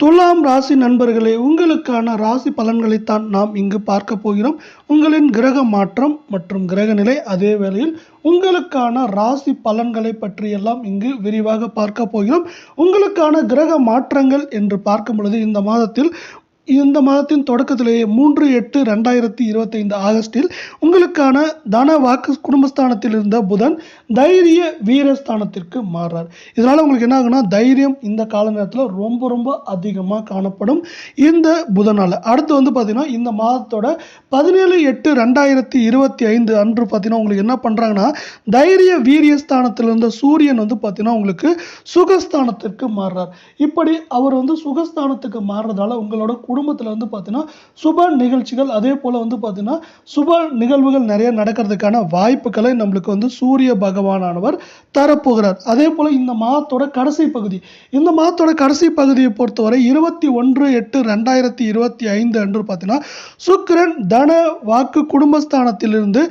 துலாம் ராசி நண்பர்களே உங்களுக்கான ராசி பலன்களைத்தான் நாம் இங்கு பார்க்க போகிறோம். உங்களின் கிரக மாற்றம் மற்றும் கிரக நிலை அதே வேளையில் உங்களுக்கான ராசி பலன்களை பற்றியெல்லாம் இங்கு விரிவாக பார்க்க போகிறோம். உங்களுக்கான கிரக மாற்றங்கள் என்று பார்க்கும் பொழுது இந்த மாதத்தில் இந்த மாதத்தின் தொடக்கத்திலேயே மூன்று எட்டு ரெண்டாயிரத்தி இருபத்தைந்து ஆகஸ்டில் உங்களுக்கான தன வாக்கு குடும்பஸ்தானத்தில் இருந்த புதன் தைரிய வீரஸ்தானத்திற்கு மாறுறார் இதனால் உங்களுக்கு என்ன ஆகுனா தைரியம் இந்த கால நேரத்தில் ரொம்ப ரொம்ப அதிகமாக காணப்படும் இந்த புதனால். அடுத்து வந்து பார்த்தீங்கன்னா இந்த மாதத்தோட பதினேழு எட்டு ரெண்டாயிரத்தி இருபத்தி ஐந்து அன்று பார்த்தீங்கன்னா உங்களுக்கு என்ன பண்ணுறாங்கன்னா தைரிய வீரியஸ்தானத்தில் இருந்த சூரியன் வந்து பார்த்தீங்கன்னா உங்களுக்கு சுகஸ்தானத்திற்கு மாறுறார். இப்படி அவர் வந்து சுகஸ்தானத்துக்கு மாறுறதால உங்களோட குடும்பத்தில் வந்து பார்த்தீங்கன்னா சுப நிகழ்ச்சிகள் அதே போல் வந்து பார்த்தீங்கன்னா சுப நிகழ்வுகள் நிறைய நடக்கிறதுக்கான வாய்ப்புகளை நம்மளுக்கு வந்து சூரிய பகவானானவர் தரப்போகிறார். அதே போல் இந்த மாதத்தோட கடைசி பகுதி. இந்த மாதத்தோட கடைசி பகுதியை பொறுத்தவரை இருபத்தி ஒன்று எட்டு ரெண்டாயிரத்தி இருபத்தி ஐந்து அன்று பார்த்தீங்கன்னா சுக்கிரன் தன வாக்கு குடும்பஸ்தானத்திலிருந்து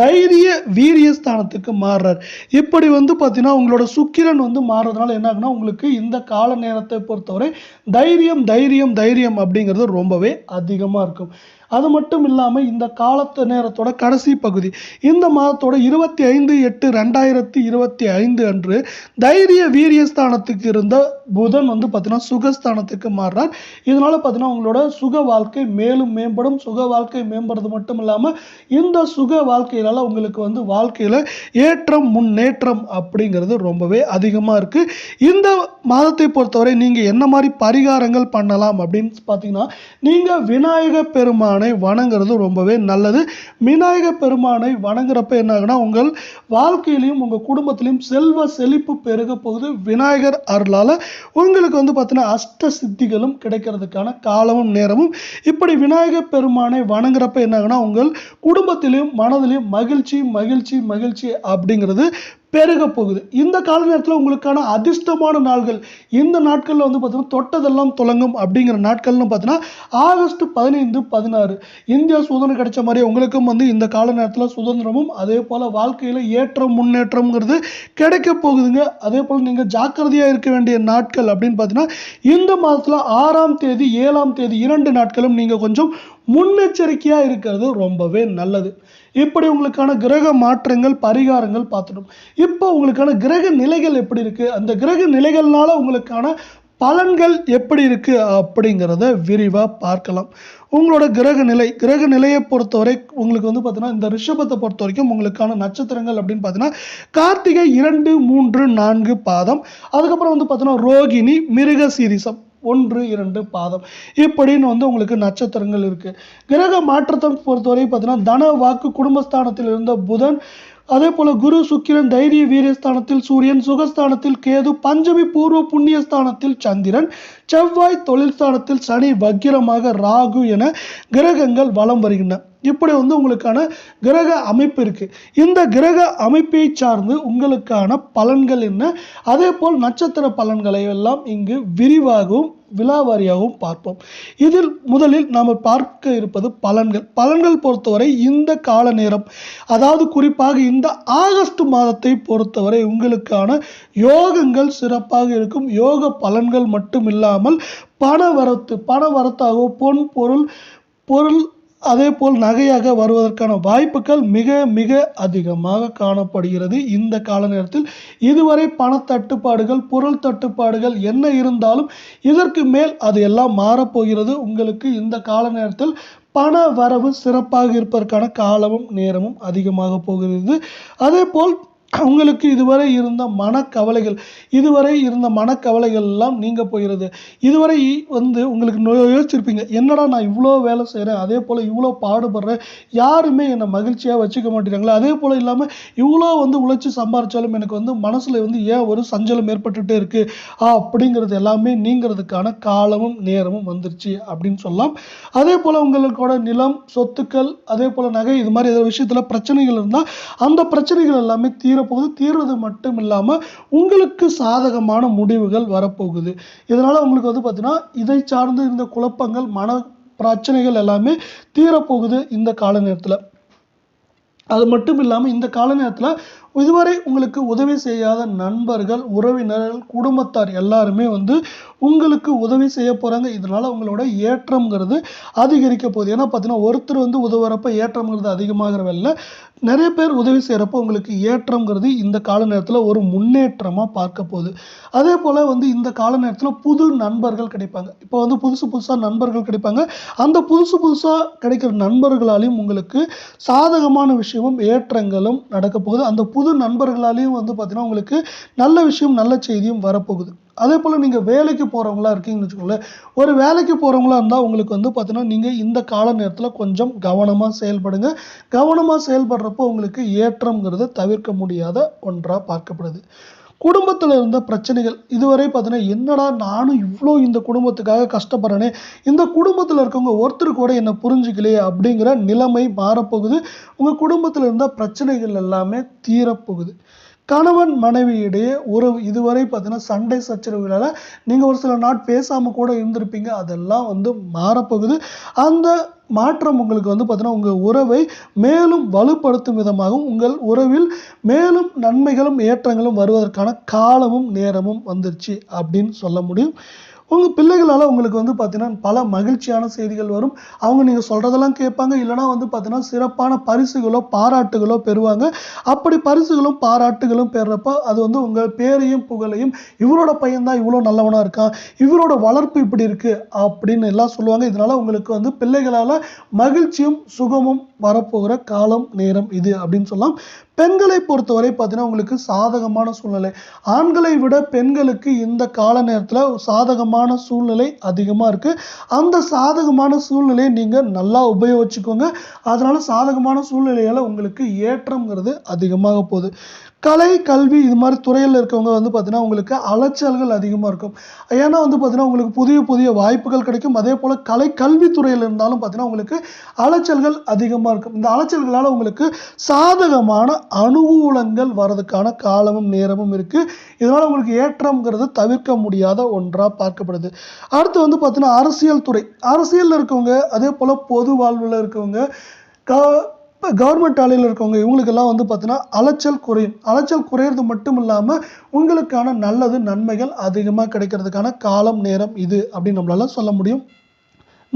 தைரிய வீரியஸ்தானத்துக்கு மாறுறார். இப்படி வந்து பார்த்தீங்கன்னா உங்களோட சுக்கிரன் வந்து மாறுறதுனால என்ன ஆகுனா உங்களுக்கு இந்த கால நேரத்தை பொறுத்தவரை தைரியம் தைரியம் தைரியம் அப்படிங்கிறது ரொம்பவே அதிகமாக இருக்கும். அது மட்டும் இல்லாமல் இந்த காலத்து நேரத்தோட கடைசி பகுதி. இந்த மாதத்தோட இருபத்தி ஐந்து எட்டு ரெண்டாயிரத்தி இருபத்தி ஐந்து அன்று தைரிய வீரியஸ்தானத்துக்கு இருந்த புதன் வந்து பார்த்தீங்கன்னா சுகஸ்தானத்துக்கு மாறுறார். இதனால பார்த்தீங்கன்னா உங்களோட சுக வாழ்க்கை மேலும் மேம்படும். சுக வாழ்க்கை மேம்படுறது மட்டும் இல்லாமல் இந்த சுக வாழ்க்கையினால உங்களுக்கு வந்து வாழ்க்கையில் ஏற்றம் முன்னேற்றம் அப்படிங்கிறது ரொம்பவே அதிகமாக இருக்குது இந்த மாதத்தை பொறுத்தவரை நீங்கள் என்ன மாதிரி பரிகாரங்கள் பண்ணலாம் அப்படின்னு பார்த்தீங்கன்னா நீங்கள் விநாயக பெருமாள் வணங்குறது ரொம்பவே நல்லது. விநாயக பெருமானை வணங்குறப்ப என்ன ஆகுனா உங்கள் வாழ்க்கையிலையும் உங்கள் குடும்பத்திலையும் செல்வ செழிப்பு பெருக போகுது. விநாயகர் அருளால் உங்களுக்கு வந்து பார்த்தீங்கன்னா அஷ்ட சித்திகளும் கிடைக்கிறதுக்கான காலமும் நேரமும். இப்படி விநாயகர் பெருமானை வணங்குறப்ப என்ன ஆகுனா உங்கள் குடும்பத்திலையும் மனதிலையும் மகிழ்ச்சி மகிழ்ச்சி மகிழ்ச்சி அப்படிங்கிறது பெருக போகுது. இந்த கால நேரத்தில் உங்களுக்கான அதிர்ஷ்டமான நாள்கள் இந்த நாட்களில் வந்து பார்த்தீங்கன்னா தொட்டதெல்லாம் தொடங்கும் அப்படிங்கிற நாட்கள்னு பார்த்தீங்கன்னா ஆகஸ்ட் பதினைந்து பதினாறு. இந்தியா சுதந்திரம் கிடைச்ச மாதிரி உங்களுக்கும் வந்து இந்த கால நேரத்தில் சுதந்திரமும் அதே போல் வாழ்க்கையில் ஏற்றம் முன்னேற்றம்ங்கிறது கிடைக்க போகுதுங்க. அதே போல் நீங்கள் ஜாக்கிரதையாக இருக்க வேண்டிய நாட்கள் அப்படின்னு பார்த்தீங்கன்னா இந்த மாதத்தில் ஆறாம் தேதி ஏழாம் தேதி இரண்டு நாட்களும் நீங்கள் கொஞ்சம் முன்னெச்சரிக்கையாக இருக்கிறது ரொம்பவே நல்லது. இப்படி உங்களுக்கான கிரக மாற்றங்கள் பரிகாரங்கள் பார்த்துட்டோம். இப்போ உங்களுக்கான கிரக நிலைகள் எப்படி இருக்குது அந்த கிரக நிலைகள்னால உங்களுக்கான பலன்கள் எப்படி இருக்குது அப்படிங்கிறத விரிவாக பார்க்கலாம். உங்களோட கிரக நிலை கிரக நிலையை பொறுத்தவரை உங்களுக்கு வந்து பார்த்தீங்கன்னா இந்த ரிஷபத்தை பொறுத்த வரைக்கும் உங்களுக்கான நட்சத்திரங்கள் அப்படின்னு பார்த்தீங்கன்னா கார்த்திகை இரண்டு மூன்று நான்கு பாதம். அதுக்கப்புறம் வந்து பார்த்தீங்கன்னா ரோகிணி மிருக சீரிசம் ஒன்று இரண்டு பாதம். இப்படின்னு வந்து உங்களுக்கு நட்சத்திரங்கள் இருக்கு. கிரக மாற்றத்தை பொறுத்தவரை பார்த்தீங்கன்னா தன வாக்கு குடும்பஸ்தானத்தில் இருந்த புதன் அதே போல குரு சுக்கிரன் தைரிய வீரியஸ்தானத்தில் சூரியன் சுகஸ்தானத்தில் கேது பஞ்சமி பூர்வ புண்ணியஸ்தானத்தில் சந்திரன் செவ்வாய் தொழில் ஸ்தானத்தில் சனி வக்கிரமாக ராகு என கிரகங்கள் வலம் வருகின்றன. இப்படி வந்து உங்களுக்கான கிரக அமைப்பு இருக்கு. இந்த கிரக அமைப்பை சார்ந்து உங்களுக்கான பலன்கள் என்ன? அதே போல் நட்சத்திர பலன்களை எல்லாம் இங்கு விரிவாகவும் விலாவாரியாகவும் பார்ப்போம். இதில் முதலில் நாம் பார்க்க இருப்பது பலன்கள். பலன்கள் பொறுத்தவரை இந்த கால நேரம் அதாவது குறிப்பாக இந்த ஆகஸ்ட் மாதத்தை பொறுத்தவரை உங்களுக்கான யோகங்கள் சிறப்பாக இருக்கும். யோக பலன்கள் மட்டும் இல்லாமல் பண வரத்து பண வரத்தாகவோ பொன் பொருள் பொருள் அதே போல் நகையாக வருவதற்கான வாய்ப்புகள் மிக மிக அதிகமாக காணப்படுகிறது. இந்த கால நேரத்தில் இதுவரை பண தட்டுப்பாடுகள் பொருள் தட்டுப்பாடுகள் என்ன இருந்தாலும் இதற்கு மேல் அது எல்லாம் மாறப்போகிறது. உங்களுக்கு இந்த கால நேரத்தில் பண வரவு சிறப்பாக இருப்பதற்கான காலமும் நேரமும் அதிகமாக போகிறது. அதே போல் உங்களுக்கு இதுவரை இருந்த மனக்கவலைகள் இதுவரை இருந்த மனக்கவலைகள் எல்லாம் நீங்க போகிறது. இதுவரை வந்து உங்களுக்கு யோசிச்சிருப்பீங்க என்னடா நான் இவ்வளோ வேலை செய்கிறேன் அதே போல் இவ்வளோ பாடுபடுறேன் யாருமே என்னை மகிழ்ச்சியாக வச்சுக்க மாட்டேங்கிறாங்களே அதே போல் இல்லாமல் இவ்வளோ வந்து உழைச்சி சம்பாரித்தாலும் எனக்கு வந்து மனசில் வந்து ஏன் ஒரு சஞ்சலம் ஏற்பட்டுகிட்டே இருக்குது அப்படிங்கிறது எல்லாமே நீங்கிறதுக்கான காலமும் நேரமும் வந்துருச்சு அப்படின்னு சொல்லலாம். அதே போல் உங்களுக்கோட நிலம் சொத்துக்கள் அதே போல் நகை இது மாதிரி ஏதாவது விஷயத்தில் பிரச்சனைகள் இருந்தால் அந்த பிரச்சனைகள் எல்லாமே தீரப்போகுது. தீர்றது மட்டும் இல்லாமல் உங்களுக்கு சாதகமான முடிவுகள் வரப்போகுது. இதனால் உங்களுக்கு வந்து பார்த்தீங்கன்னா இதை சார்ந்து இருந்த குழப்பங்கள் மன பிரச்சனைகள் எல்லாமே தீரப்போகுது இந்த கால நேரத்தில் அது மட்டும் இல்லாமல் இந்த கால நேரத்தில் இதுவரை உங்களுக்கு உதவி செய்யாத நண்பர்கள் உறவினர்கள் குடும்பத்தார் எல்லாருமே வந்து உங்களுக்கு உதவி செய்ய போகிறாங்க இதனால் உங்களோட ஏற்றம்ங்கிறது அதிகரிக்க போகுது. ஏன்னா பார்த்தீங்கன்னா ஒருத்தர் வந்து உதவுறப்ப ஏற்றம்ங்கிறது அதிகமாகிற நிறைய பேர் உதவி செய்கிறப்போ உங்களுக்கு ஏற்றம்ங்கிறது இந்த கால நேரத்தில் ஒரு முன்னேற்றமாக பார்க்க போகுது. அதே போல் வந்து இந்த கால நேரத்தில் புது நண்பர்கள் கிடைப்பாங்க. இப்போ வந்து புதுசு புதுசாக நண்பர்கள் கிடைப்பாங்க. அந்த புதுசு புதுசாக கிடைக்கிற நண்பர்களாலையும் உங்களுக்கு சாதகமான விஷயமும் ஏற்றங்களும் நடக்க போகுது. அந்த புது நண்பர்களாலையும் வந்து பார்த்தீங்கன்னா உங்களுக்கு நல்ல விஷயம் நல்ல செய்தியும் வரப்போகுது. அதே போல் நீங்கள் வேலைக்கு போகிறவங்களா இருக்கீங்கன்னு வச்சுக்கோங்களேன் ஒரு வேலைக்கு போகிறவங்களா இருந்தால் உங்களுக்கு வந்து பார்த்தீங்கன்னா நீங்கள் இந்த கால நேரத்தில் கொஞ்சம் கவனமாக செயல்படுங்க. கவனமாக செயல்படுறப்போ உங்களுக்கு ஏற்றம்ங்கிறது தவிர்க்க முடியாத ஒன்றாக பார்க்கப்படுது. குடும்பத்தில் இருந்த பிரச்சனைகள் இதுவரை பார்த்தீங்கன்னா என்னடா நானும் இவ்வளோ இந்த குடும்பத்துக்காக கஷ்டப்படுறேனே இந்த குடும்பத்தில் இருக்கவங்க ஒருத்தர் கூட என்னை புரிஞ்சுக்கலையே அப்படிங்கிற நிலைமை மாறப்போகுது. உங்கள் குடும்பத்தில் இருந்த பிரச்சனைகள் எல்லாமே தீரப்போகுது. கணவன் மனைவியிடையே உறவு இதுவரை பார்த்தீங்கன்னா சண்டை சச்சரவுகளால் நீங்கள் ஒரு சில நாட் பேசாமல் கூட இருந்திருப்பீங்க. அதெல்லாம் வந்து மாறப்போகுது. அந்த மாற்றம் உங்களுக்கு வந்து பார்த்தீங்கன்னா உங்கள் உறவை மேலும் வலுப்படுத்தும் விதமாகவும் உங்கள் உறவில் மேலும் நன்மைகளும் ஏற்றங்களும் வருவதற்கான காலமும் நேரமும் வந்துருச்சு அப்படின்னு சொல்ல முடியும். உங்கள் பிள்ளைகளால் உங்களுக்கு வந்து பார்த்தீங்கன்னா பல மகிழ்ச்சியான செய்திகள் வரும். அவங்க நீங்கள் சொல்கிறதெல்லாம் கேட்பாங்க. இல்லைனா வந்து பார்த்தீங்கன்னா சிறப்பான பரிசுகளோ பாராட்டுகளோ பெறுவாங்க. அப்படி பரிசுகளும் பாராட்டுகளும் பெறுறப்ப அது வந்து உங்கள் பேரையும் புகழையும் இவரோட பையன்தான் இவ்வளோ நல்லவனாக இருக்கான். இவரோட வளர்ப்பு இப்படி இருக்குது அப்படின்னு எல்லாம் சொல்லுவாங்க. இதனால் உங்களுக்கு வந்து பிள்ளைகளால் மகிழ்ச்சியும் சுகமும் வரப்போகிற காலம் நேரம் இது அப்படின்னு சொல்லலாம். பெண்களை பொறுத்தவரை பார்த்தீங்கன்னா உங்களுக்கு சாதகமான சூழ்நிலை. ஆண்களை விட பெண்களுக்கு இந்த கால நேரத்தில் சாதகமான சூழ்நிலை அதிகமாக இருக்குது அந்த சாதகமான சூழ்நிலையை நீங்கள் நல்லா உபயோகிச்சுக்கோங்க. அதனால் சாதகமான சூழ்நிலையால் உங்களுக்கு ஏற்றங்கிறது அதிகமாக போகுது. கலை கல்வி இது மாதிரி துறையில் இருக்கவங்க வந்து பார்த்திங்கன்னா உங்களுக்கு அலைச்சல்கள் அதிகமாக இருக்கும். ஏன்னா வந்து பார்த்திங்கன்னா உங்களுக்கு புதிய புதிய வாய்ப்புகள் கிடைக்கும். அதே போல் கலை கல்வித்துறையில் இருந்தாலும் பார்த்தீங்கன்னா உங்களுக்கு அலைச்சல்கள் அதிகமாக இருக்கும். இந்த அலைச்சல்களால் உங்களுக்கு சாதகமான அனுகூலங்கள் வர்றதுக்கான காலமும் நேரமும் இருக்குது இதனால் உங்களுக்கு ஏற்றம்ங்கிறது தவிர்க்க முடியாத ஒன்றாக பார்க்கப்படுது. அடுத்து வந்து பார்த்திங்கன்னா அரசியல் துறை. அரசியலில் இருக்கவங்க அதே போல் பொது வாழ்வில் இருக்கவங்க க இப்போ கவர்மெண்ட் வேலையில் இருக்கவங்க இவங்களுக்கெல்லாம் வந்து பார்த்தீங்கன்னா அலைச்சல் குறையும் அலைச்சல் குறையிறது மட்டும் இல்லாமல் உங்களுக்கான நல்லது நன்மைகள் அதிகமாக கிடைக்கிறதுக்கான காலம் நேரம் இது அப்படின்னு நம்மளால சொல்ல முடியும்.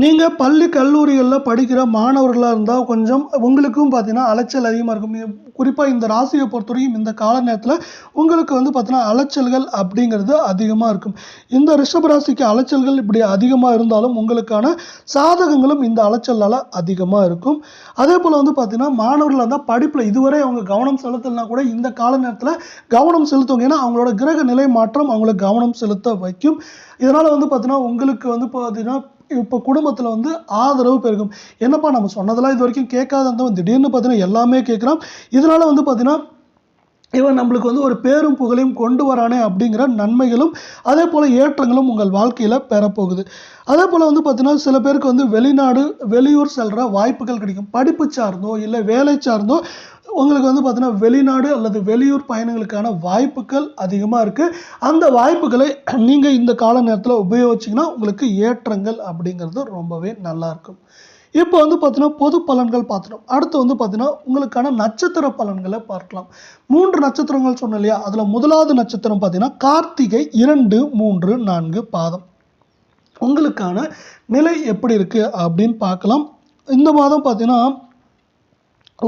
நீங்கள் பள்ளி கல்லூரிகளில் படிக்கிற மாணவர்களாக இருந்தால் கொஞ்சம் உங்களுக்கும் பார்த்தீங்கன்னா அலைச்சல் அதிகமாக இருக்கும். குறிப்பாக இந்த ராசியை பொறுத்தவரைக்கும் இந்த கால நேரத்தில் உங்களுக்கு வந்து பார்த்தீங்கன்னா அலைச்சல்கள் அப்படிங்கிறது அதிகமாக இருக்கும். இந்த ரிஷப ராசிக்கு அலைச்சல்கள் இப்படி அதிகமாக இருந்தாலும் உங்களுக்கான சாதகங்களும் இந்த அலைச்சலால் அதிகமாக இருக்கும். அதே போல் வந்து பார்த்தீங்கன்னா மாணவர்களாக இருந்தால் படிப்பில் இதுவரை அவங்க கவனம் செலுத்தலைனா கூட இந்த கால நேரத்தில் கவனம் செலுத்துவாங்க. ஏன்னா அவங்களோட கிரக நிலை மாற்றம் அவங்களை கவனம் செலுத்த வைக்கும். இதனால் வந்து பார்த்தீங்கன்னா உங்களுக்கு வந்து பார்த்தீங்கன்னா இப்போ குடும்பத்தில் வந்து ஆதரவு பெருகும். என்னப்பா நம்ம சொன்னதெல்லாம் இது வரைக்கும் கேட்காத இருந்தவன் திடீர்னு பார்த்தீங்கன்னா எல்லாமே கேட்குறான். இதனால் வந்து பார்த்தீங்கன்னா இவன் நம்மளுக்கு வந்து ஒரு பேரும் புகழையும் கொண்டு வரானே அப்படிங்கிற நன்மைகளும் அதே போல் ஏற்றங்களும் உங்கள் வாழ்க்கையில் பெறப்போகுது. அதே போல் வந்து பார்த்தீங்கன்னா சில பேருக்கு வந்து வெளிநாடு வெளியூர் செல்கிற வாய்ப்புகள் கிடைக்கும். படிப்பு சார்ந்தோ இல்லை வேலை சார்ந்தோ உங்களுக்கு வந்து பார்த்தீங்கன்னா வெளிநாடு அல்லது வெளியூர் பயணங்களுக்கான வாய்ப்புகள் அதிகமாக இருக்குது அந்த வாய்ப்புகளை நீங்கள் இந்த கால நேரத்தில் உபயோகிச்சிங்கன்னா உங்களுக்கு ஏற்றங்கள் அப்படிங்கிறது ரொம்பவே நல்லாயிருக்கும் இப்போ வந்து பார்த்தீங்கன்னா பொது பலன்கள் பார்த்துட்டோம். அடுத்து வந்து பார்த்தீங்கன்னா உங்களுக்கான நட்சத்திர பலன்களை பார்க்கலாம். மூன்று நட்சத்திரங்கள் சொன்னோம் இல்லையா? அதில் முதலாவது நட்சத்திரம் பார்த்தீங்கன்னா கார்த்திகை இரண்டு மூன்று நான்கு பாதம். உங்களுக்கான நிலை எப்படி இருக்குது அப்படின்னு பார்க்கலாம். இந்த மாதம் பார்த்தீங்கன்னா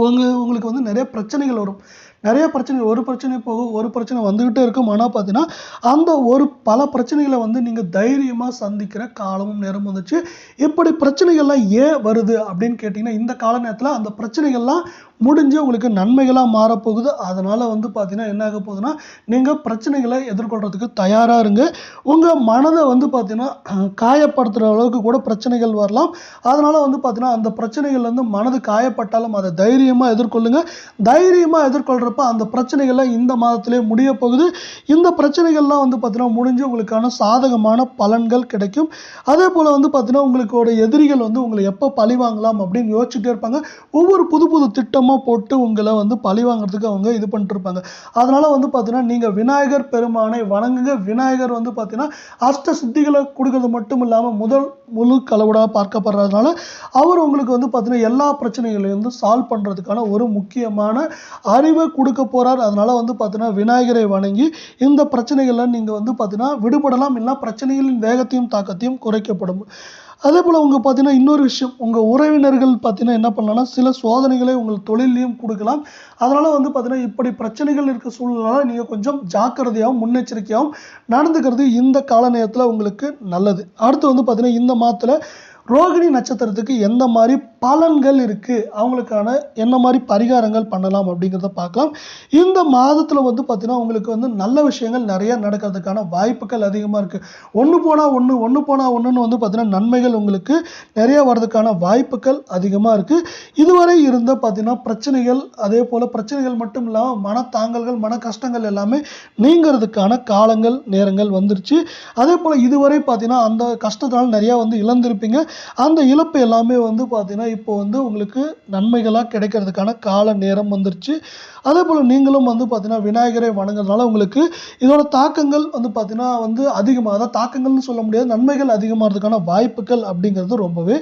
உங்க உங்களுக்கு வந்து நிறைய பிரச்சனைகள் வரும். நிறைய பிரச்சனை ஒரு பிரச்சனை போக ஒரு பிரச்சனை வந்துக்கிட்டே இருக்கும். ஆனால் பார்த்தீங்கன்னா அந்த ஒரு பல பிரச்சனைகளை வந்து நீங்கள் தைரியமாக சந்திக்கிற காலமும் நேரம் வந்துச்சு. இப்படி பிரச்சனைகள்லாம் ஏன் வருது அப்படின்னு கேட்டிங்கன்னா இந்த கால நேரத்தில் அந்த பிரச்சனைகள்லாம் முடிஞ்சு உங்களுக்கு நன்மைகளாக மாறப்போகுது. அதனால் வந்து பார்த்தீங்கன்னா என்ன ஆக போகுதுன்னா நீங்கள் பிரச்சனைகளை எதிர்கொள்கிறதுக்கு தயாராக இருங்க. உங்கள் மனதை வந்து பார்த்தீங்கன்னா காயப்படுத்துகிற அளவுக்கு கூட பிரச்சனைகள் வரலாம். அதனால் வந்து பார்த்தீங்கன்னா அந்த பிரச்சனைகள்லேருந்து மனது காயப்பட்டாலும் அதை தைரியமாக எதிர்கொள்ளுங்க. தைரியமாக எதிர்கொள்கிறப்ப அந்த பிரச்சனைகள்லாம் இந்த மாதத்திலே முடிய போகுது. இந்த பிரச்சனைகள்லாம் வந்து பார்த்தீங்கன்னா முடிஞ்சு உங்களுக்கான சாதகமான பலன்கள் கிடைக்கும். அதே போல் வந்து பார்த்தீங்கன்னா உங்களுக்கோட எதிரிகள் வந்து உங்களை எப்போ பழி வாங்கலாம் அப்படின்னு யோசிச்சுட்டே இருப்பாங்க. ஒவ்வொரு புது புது திட்டம் அதிகமாக போட்டு உங்களை வந்து பழி வாங்குறதுக்கு அவங்க இது பண்ணிட்டு இருப்பாங்க வந்து பார்த்தீங்கன்னா நீங்கள் விநாயகர் பெருமானை வணங்குங்க. விநாயகர் வந்து பார்த்தீங்கன்னா அஷ்ட சித்திகளை கொடுக்கறது மட்டும் இல்லாமல் முதல் முழு கலவுடாக பார்க்கப்படுறதுனால அவர் உங்களுக்கு வந்து பார்த்தீங்கன்னா எல்லா பிரச்சனைகளையும் வந்து சால்வ் பண்ணுறதுக்கான ஒரு முக்கியமான அறிவை கொடுக்க போகிறார் அதனால் வந்து பார்த்தீங்கன்னா விநாயகரை வணங்கி இந்த பிரச்சனைகளை நீங்கள் வந்து பார்த்தீங்கன்னா விடுபடலாம். இல்லைனா பிரச்சனைகளின் வேகத்தையும் தாக்கத்தையும் குறைக்கப்படும். அதே போல் உங்கள் பார்த்தீங்கன்னா இன்னொரு விஷயம். உங்கள் உறவினர்கள் பார்த்தீங்கன்னா என்ன பண்ணலாம்னா சில சோதனைகளை உங்கள் தொழிலையும் கொடுக்கலாம். அதனால் வந்து பார்த்தீங்கன்னா இப்படி பிரச்சனைகள் இருக்க சூழ்நிலால் நீங்கள் கொஞ்சம் ஜாக்கிரதையாகவும் முன்னெச்சரிக்கையாகவும் நடந்துக்கிறது இந்த கால நேரத்தில் உங்களுக்கு நல்லது. அடுத்து வந்து பார்த்தீங்கன்னா இந்த மாதத்தில் ரோகிணி நட்சத்திரத்துக்கு எந்த மாதிரி பலன்கள் இருக்குது அவங்களுக்கான என்ன மாதிரி பரிகாரங்கள் பண்ணலாம் அப்படிங்கிறத பார்க்கலாம். இந்த மாதத்தில் வந்து பார்த்தீங்கன்னா உங்களுக்கு வந்து நல்ல விஷயங்கள் நிறைய நடக்கிறதுக்கான வாய்ப்புகள் அதிகமாக இருக்குது ஒன்று போனால் ஒன்று ஒன்று போனால் ஒன்றுன்னு வந்து பார்த்திங்கன்னா நன்மைகள் உங்களுக்கு நிறைய வர்றதுக்கான வாய்ப்புகள் அதிகமாக இருக்குது இதுவரை இருந்த பார்த்தீங்கன்னா பிரச்சனைகள் அதே போல் பிரச்சனைகள் மட்டும் இல்லாமல் மனத்தாங்கல்கள் மன கஷ்டங்கள் எல்லாமே நீங்கிறதுக்கான காலங்கள் நேரங்கள் வந்துருச்சு. அதே போல் இதுவரை பார்த்திங்கன்னா அந்த கஷ்டத்தால் நிறையா வந்து இழந்திருப்பீங்க. அந்த இழப்பு எல்லாமே வந்து பார்த்தீங்கன்னா இப்போ வந்து உங்களுக்கு நன்மைகளாக கிடைக்கிறதுக்கான கால நேரம் வந்துருச்சு. அதே போல் நீங்களும் வந்து பார்த்தீங்கன்னா விநாயகரை வணங்குறதுனால உங்களுக்கு இதோட தாக்கங்கள் வந்து பார்த்தீங்கன்னா வந்து அதிகமாக அதாவது தாக்கங்கள்னு சொல்ல முடியாது நன்மைகள் அதிகமாகிறதுக்கான வாய்ப்புகள் அப்படிங்கிறது ரொம்பவே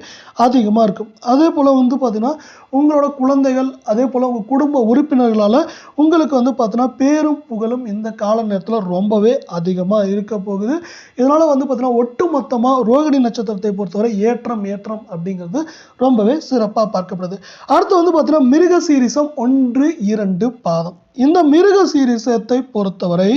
அதிகமாக இருக்கும். அதே போல் வந்து பார்த்தீங்கன்னா உங்களோட குழந்தைகள் அதே போல் உங்கள் குடும்ப உறுப்பினர்களால் உங்களுக்கு வந்து பார்த்தீங்கன்னா பேரும் புகழும் இந்த கால நேரத்தில் ரொம்பவே அதிகமாக இருக்க போகுது. இதனால் வந்து பார்த்தீங்கன்னா ஒட்டுமொத்தமாக ரோகிணி நட்சத்திரத்தை பொறுத்தவரை ஏற்றம் ஏற்றம் அப்படிங்கிறது ரொம்பவே சிறப்பாக பார்க்கப்படுது. அடுத்து வந்து பார்த்தீங்கன்னா மிருக சீரிசம் ஒன்று இரண்டு பாதம். இந்த மிருக சீரிசத்தை பொறுத்தவரை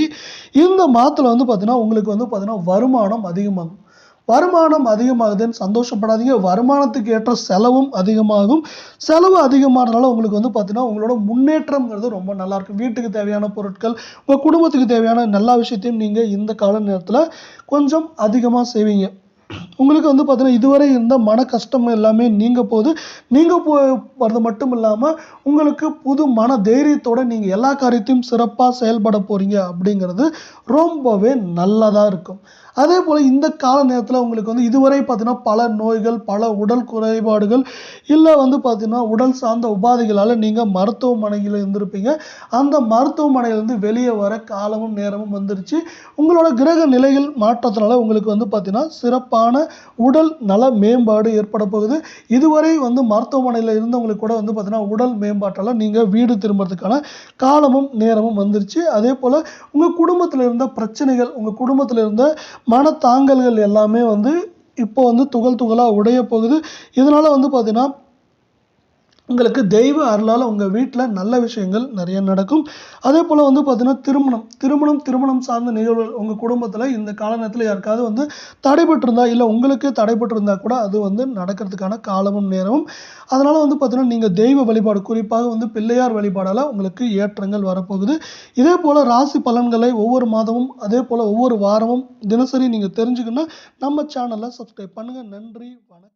இந்த மாதத்தில் வந்து பார்த்தீங்கன்னா உங்களுக்கு வந்து பார்த்தீங்கன்னா வருமானம் அதிகமாகும். வருமானம் அதிகமாகுதுன்னு சந்தோஷப்படாதீங்க. வருமானத்துக்கு ஏற்ற செலவும் அதிகமாகும். செலவு அதிகமானதுனால உங்களுக்கு வந்து பார்த்தீங்கன்னா உங்களோட முன்னேற்றம்ங்கிறது ரொம்ப நல்லா இருக்கும் வீட்டுக்கு தேவையான பொருட்கள் உங்கள் குடும்பத்துக்கு தேவையான எல்லா விஷயத்தையும் நீங்கள் இந்த கால நேரத்தில் கொஞ்சம் அதிகமாக செய்வீங்க. உங்களுக்கு வந்து பார்த்தீங்கன்னா இதுவரை இருந்த மன கஷ்டம் எல்லாமே நீங்க போகுது நீங்கள் போ வர்றது மட்டும் இல்லாமல் உங்களுக்கு புது மன தைரியத்தோட நீங்கள் எல்லா காரியத்தையும் சிறப்பாக செயல்பட போறீங்க அப்படிங்கிறது ரொம்பவே நல்லதாக இருக்கும். அதே போல் இந்த கால நேரத்தில் உங்களுக்கு வந்து இதுவரை பார்த்தீங்கன்னா பல நோய்கள் பல உடல் குறைபாடுகள் இல்லை வந்து பார்த்தீங்கன்னா உடல் சார்ந்த உபாதைகளால் நீங்கள் மருத்துவமனையில் இருந்திருப்பீங்க. அந்த மருத்துவமனையிலேருந்து வெளியே வர காலமும் நேரமும் வந்துருச்சு. உங்களோட கிரக நிலைகள் மாற்றத்தினால உங்களுக்கு வந்து பார்த்தீங்கன்னா சிறப்பான உடல் நல மேம்பாடு ஏற்பட போகுது. இதுவரை வந்து மருத்துவமனையில் இருந்தவங்களுக்கு கூட வந்து பார்த்தீங்கன்னா உடல் மேம்பாட்டால் நீங்கள் வீடு திரும்புறதுக்கான காலமும் நேரமும் வந்துருச்சு. அதே போல் உங்கள் குடும்பத்தில் இருந்த பிரச்சனைகள் உங்கள் குடும்பத்தில் இருந்த மனத்தாங்கல்கள் எல்லாமே வந்து இப்போ வந்து துகள் துகளாக உடைய போகுது. இதனால் வந்து பார்த்திங்கன்னா உங்களுக்கு தெய்வ அருளால் உங்கள் வீட்டில் நல்ல விஷயங்கள் நிறைய நடக்கும். அதே போல் வந்து பார்த்திங்கன்னா திருமணம் திருமணம் திருமணம் சார்ந்த நிகழ்வுகள் உங்கள் குடும்பத்தில் இந்த காலநேரத்தில் யாருக்காவது வந்து தடைபட்டிருந்தா இல்லை உங்களுக்கே தடைபட்டிருந்தா கூட அது வந்து நடக்கிறதுக்கான காலமும் நேரமும். அதனால் வந்து பார்த்திங்கன்னா நீங்கள் தெய்வ வழிபாடு குறிப்பாக வந்து பிள்ளையார் வழிபாடால் உங்களுக்கு ஏற்றங்கள் வரப்போகுது. இதே போல் ராசி பலன்களை ஒவ்வொரு மாதமும் அதே போல் ஒவ்வொரு வாரமும் தினசரி நீங்கள் தெரிஞ்சுக்கணுன்னா நம்ம சேனலை சப்ஸ்கிரைப் பண்ணுங்கள் நன்றி வணக்கம்.